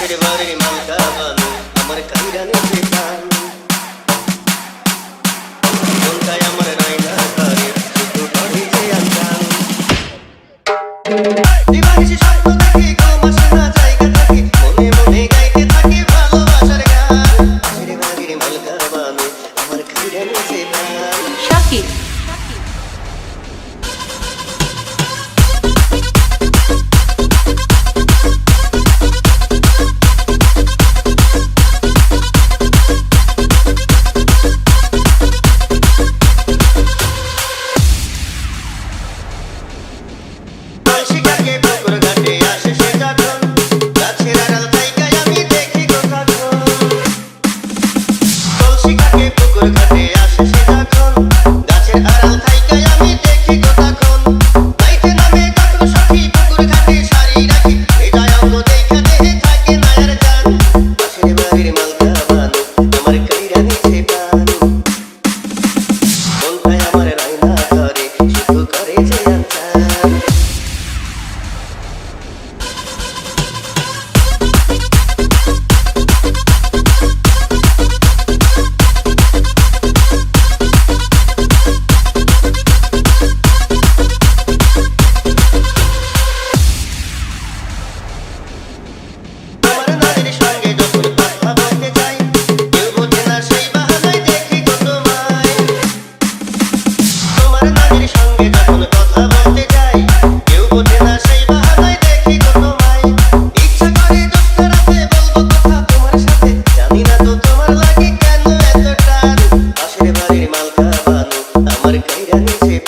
কাছের বাড়ির মালটা ভালো আমার কাইরানি বেকার মনটাই আমার রাইনা তারে শুধু বাড়িতে আনতাম। দিবানিশি স্বপ্ন দেখি ঘুম আসে না, জায়গা থাকি। মনে মনে গাইতে থাকি ভালোবাসার গান। কাছের বাড়ির মালটা ভালো আমার কাইরানি বেকার শাকিব Yeah.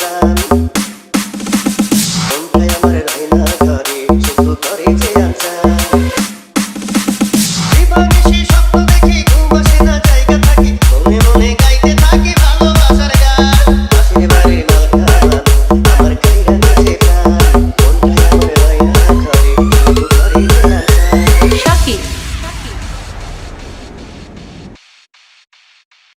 time